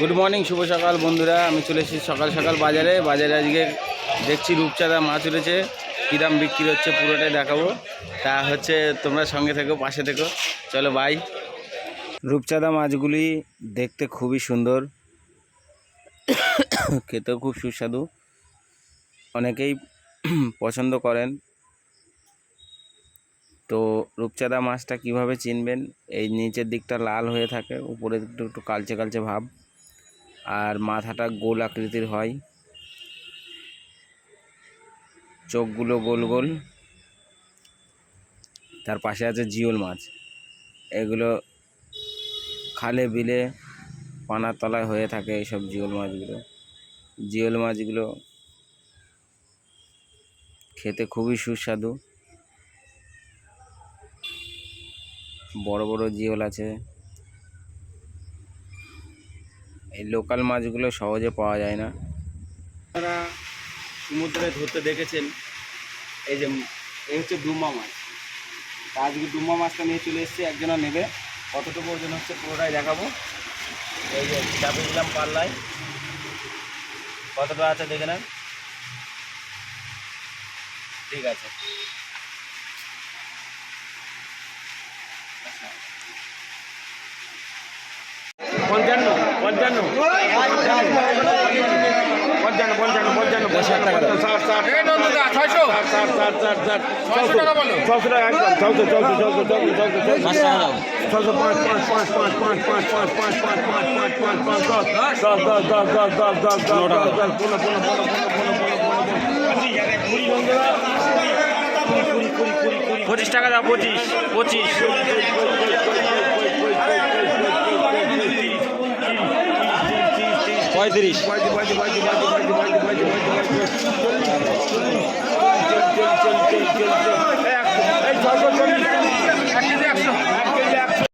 Good morning শুভ সকাল বন্ধুরা। আমি চলে এসেছি সকাল সকাল বাজারে। বাজারে আজকে দেখছি রূপচাঁদা মাছ উঠেছে। কী দাম বিক্রি হচ্ছে পুরোটাই দেখাবো। তা হচ্ছে তোমরা সঙ্গে থেকো, পাশে থেকো। চলো বাই রূপচাঁদা মাছগুলি দেখতে খুবই সুন্দর। খেতেও খুব সুস্বাদু। অনেকেই পছন্দ করেন। তো রূপচাঁদা মাছটা কীভাবে চিনবেন? এই নিচের দিকটা লাল হয়ে থাকে, উপরে একটু একটু কালচে কালচে ভাব। আর মাথাটা গোল আকৃতির হয়। চোখগুলো গোল গোল। তার পাশে আছে জিওল মাছ। এগুলো খালে বিলে পানার তলায় হয়ে থাকে এইসব জিওল মাছগুলো। জিওল মাছগুলো খেতে খুবই সুস্বাদু। বড় বড় জিওল আছে। এই লোকাল মাছগুলো সহজে পাওয়া যায় না। আপনারা সমুদ্রে ধরতে দেখেছেন, এই যে এই হচ্ছে ডুমা মাছ। তা আজকে ডুমা মাছটা নিয়ে চলে এসেছি একজনা নেবে। কতটুকু ওজন হচ্ছে পুরোটাই দেখাবো। এই যে চাপে দিলাম পাল্লায়। কতটা আছে দেখে নেন। ঠিক আছে। পঞ্চান্ন। পঞ্চান্ন পঞ্চান্ন পঞ্চান্ন পঞ্চান্ন ষাট টাকা ষাট ষাট ছয়শো ষাট ষাট ষাট ষাট ছয়শো টাকা বলো ছশো টাকা একদম ছশো ছশো ছশো ছশো ছশো পাঁচ টাকা দাও ছশো পাঁচ পাঁচ পাঁচ পাঁচ পাঁচ পাঁচ পাঁচ পাঁচ পাঁচ পাঁচ পাঁচ পাঁচ পাঁচ দশ দশ দশ দশ দশ দশ দশ দশ দশ দশ দশ পনেরো পনেরো পনেরো পনেরো পনেরো পঁচিশ টাকা দাও পঁচিশ পঁচিশ পঁয়ত্রিশ।